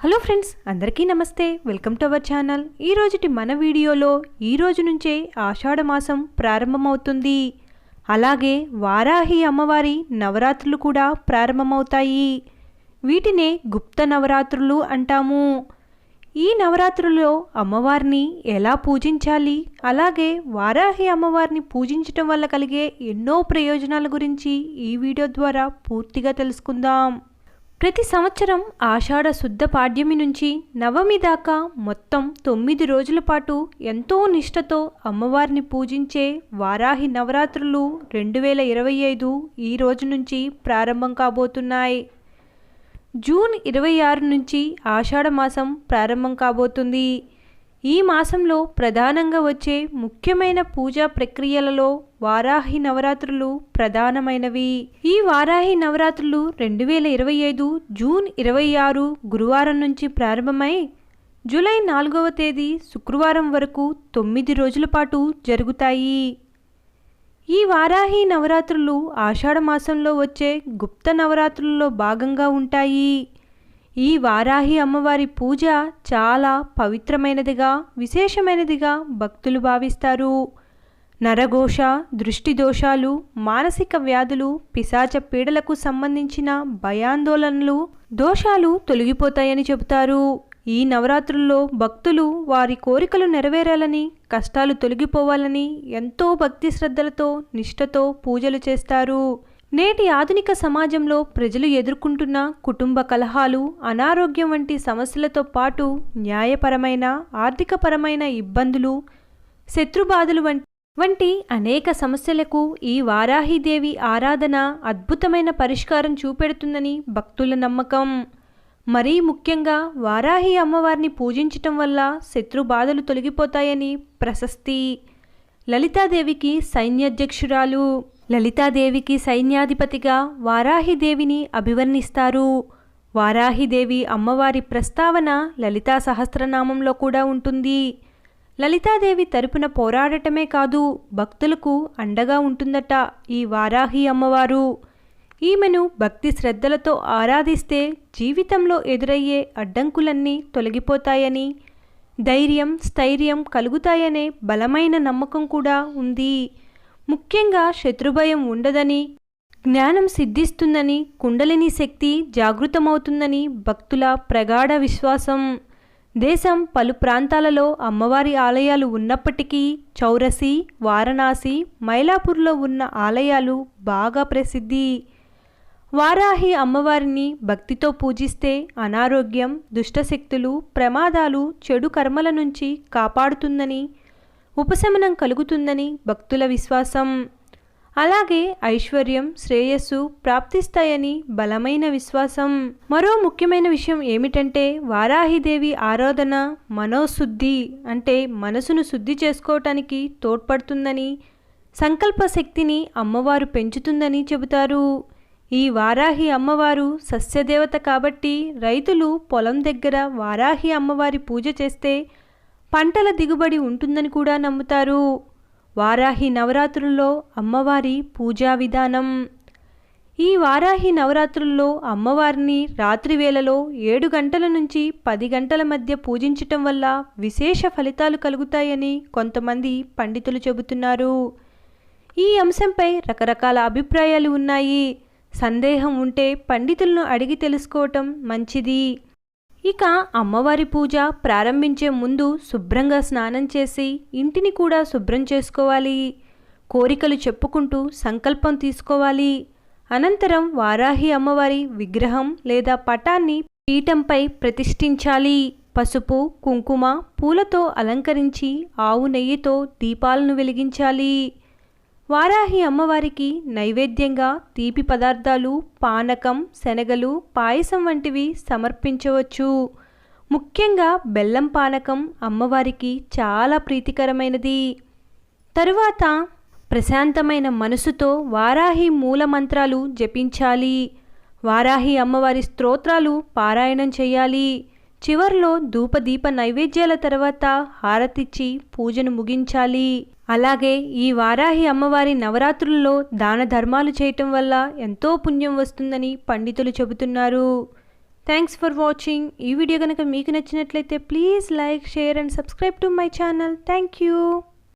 Hello friends అందరికీ నమస్తే. Welcome to our channel. ఈ రోజుటి మన వీడియోలో ఈ రోజు నుంచే ఆషాఢ మాసం ప్రారంభమవుతుంది. అలాగే వారాహి అమ్మవారి నవరాత్రులు కూడా ప్రారంభమవుతాయి. వీటినే గుప్త నవరాత్రులు అంటాము. ఈ నవరాత్రుల్లో అమ్మవారిని ఎలా పూజించాలి? అలాగే వారాహి అమ్మవారిని పూజించటం వల్ల కలిగే ఎన్నో ప్రయోజనాల గురించి ఈ వీడియో ద్వారా పూర్తిగా తెలుసుకుందాం. ప్రతి సంవత్సరం ఆషాఢ శుద్ధ పాడ్యమి నుంచి నవమి దాకా మొత్తం తొమ్మిది రోజుల పాటు ఎంతో నిష్టతో అమ్మవారిని పూజించే వారాహి నవరాత్రులు రెండు వేల ఇరవై ఐదు ఈ రోజు నుంచి ప్రారంభం కాబోతున్నాయి. జూన్ ఇరవై ఆరు నుంచి ఆషాఢ మాసం ప్రారంభం కాబోతుంది. ఈ మాసంలో ప్రధానంగా వచ్చే ముఖ్యమైన పూజా ప్రక్రియలలో వారాహి నవరాత్రులు ప్రధానమైనవి. ఈ వారాహి నవరాత్రులు రెండు వేల ఇరవై ఐదు జూన్ ఇరవై ఆరు గురువారం నుంచి ప్రారంభమై జూలై నాలుగవ తేదీ శుక్రవారం వరకు తొమ్మిది రోజుల పాటు జరుగుతాయి. ఈ వారాహి నవరాత్రులు ఆషాఢ మాసంలో వచ్చే గుప్త నవరాత్రుల్లో భాగంగా ఉంటాయి. ఈ వారాహి అమ్మవారి పూజ చాలా పవిత్రమైనదిగా విశేషమైనదిగా భక్తులు భావిస్తారు. నరఘోష దృష్టి దోషాలు మానసిక వ్యాధులు పిశాచ పీడలకు సంబంధించిన భయాందోళనలు దోషాలు తొలగిపోతాయని చెబుతారు. ఈ నవరాత్రుల్లో భక్తులు వారి కోరికలు నెరవేరాలని కష్టాలు తొలగిపోవాలని ఎంతో భక్తి శ్రద్ధలతో నిష్ఠతో పూజలు చేస్తారు. నేటి ఆధునిక సమాజంలో ప్రజలు ఎదుర్కొంటున్న కుటుంబ కలహాలు అనారోగ్యం వంటి సమస్యలతో పాటు న్యాయపరమైన ఆర్థికపరమైన ఇబ్బందులు శత్రుబాధలు వంటి వంటి అనేక సమస్యలకు ఈ వారాహిదేవి ఆరాధన అద్భుతమైన పరిష్కారం చూపెడుతుందని భక్తుల నమ్మకం. మరీ ముఖ్యంగా వారాహి అమ్మవారిని పూజించటం వల్ల శత్రు బాధలు తొలగిపోతాయని ప్రశస్తి. లలితాదేవికి సైన్యాధ్యక్షురాలు. లలితాదేవికి సైన్యాధిపతిగా వారాహిదేవిని అభివర్ణిస్తారు. వారాహిదేవి అమ్మవారి ప్రస్తావన లలితా సహస్రనామంలో కూడా ఉంటుంది. లలితాదేవి తరపున పోరాడటమే కాదు భక్తులకు అండగా ఉంటుందట ఈ వారాహి అమ్మవారు. ఈమెను భక్తి శ్రద్ధలతో ఆరాధిస్తే జీవితంలో ఎదురయ్యే అడ్డంకులన్నీ తొలగిపోతాయని ధైర్యం స్థైర్యం కలుగుతాయనే బలమైన నమ్మకం కూడా ఉంది. ముఖ్యంగా శత్రుభయం ఉండదని జ్ఞానం సిద్ధిస్తుందని కుండలిని శక్తి జాగృతమవుతుందని భక్తుల ప్రగాఢ విశ్వాసం. దేశం పలు ప్రాంతాలలో అమ్మవారి ఆలయాలు ఉన్నప్పటికీ చౌరసి వారణాసి మైలాపూర్లో ఉన్న ఆలయాలు బాగా ప్రసిద్ధి. వారాహి అమ్మవారిని భక్తితో పూజిస్తే అనారోగ్యం దుష్టశక్తులు ప్రమాదాలు చెడు కర్మల నుంచి కాపాడుతుందని ఉపశమనం కలుగుతుందని భక్తుల విశ్వాసం. అలాగే ఐశ్వర్యం శ్రేయస్సు ప్రాప్తిస్తాయని బలమైన విశ్వాసం. మరో ముఖ్యమైన విషయం ఏమిటంటే వారాహిదేవి ఆరాధన మనోశుద్ధి అంటే మనసును శుద్ధి చేసుకోవటానికి తోడ్పడుతుందని సంకల్ప శక్తిని అమ్మవారు పెంచుతుందని చెబుతారు. ఈ వారాహి అమ్మవారు సస్యదేవత కాబట్టి రైతులు పొలం దగ్గర వారాహి అమ్మవారి పూజ చేస్తే పంటల దిగుబడి ఉంటుందని కూడా నమ్ముతారు. వారాహి నవరాత్రుల్లో అమ్మవారి పూజా విధానం. ఈ వారాహి నవరాత్రుల్లో అమ్మవారిని రాత్రి వేళలో ఏడు గంటల నుంచి పది గంటల మధ్య పూజించటం వల్ల విశేష ఫలితాలు కలుగుతాయని కొంతమంది పండితులు చెబుతున్నారు. ఈ అంశంపై రకరకాల అభిప్రాయాలు ఉన్నాయి. సందేహం ఉంటే పండితులను అడిగి తెలుసుకోవటం మంచిది. ఇక అమ్మవారి పూజ ప్రారంభించే ముందు శుభ్రంగా స్నానం చేసి ఇంటిని కూడా శుభ్రం చేసుకోవాలి. కోరికలు చెప్పుకుంటూ సంకల్పం తీసుకోవాలి. అనంతరం వారాహి అమ్మవారి విగ్రహం లేదా పటాన్ని పీఠంపై ప్రతిష్ఠించాలి. పసుపు కుంకుమ పూలతో అలంకరించి ఆవు నెయ్యితో దీపాలను వెలిగించాలి. వారాహి అమ్మవారికి నైవేద్యంగా తీపి పదార్థాలు పానకం శనగలు పాయసం వంటివి సమర్పించవచ్చు. ముఖ్యంగా బెల్లం పానకం అమ్మవారికి చాలా ప్రీతికరమైనది. తరువాత ప్రశాంతమైన మనసుతో వారాహి మూల మంత్రాలు జపించాలి. వారాహి అమ్మవారి స్తోత్రాలు పారాయణం చేయాలి. చివర్లో ధూపదీప నైవేద్యాల తర్వాత హారతిచ్చి పూజను ముగించాలి. అలాగే ఈ వారాహి అమ్మవారి నవరాత్రుల్లో దాన ధర్మాలు చేయటం వల్ల ఎంతో పుణ్యం వస్తుందని పండితులు చెబుతున్నారు. థ్యాంక్స్ ఫర్ వాచింగ్ ఈ వీడియో కనుక మీకు నచ్చినట్లయితే please like share and subscribe to my channel. Thank you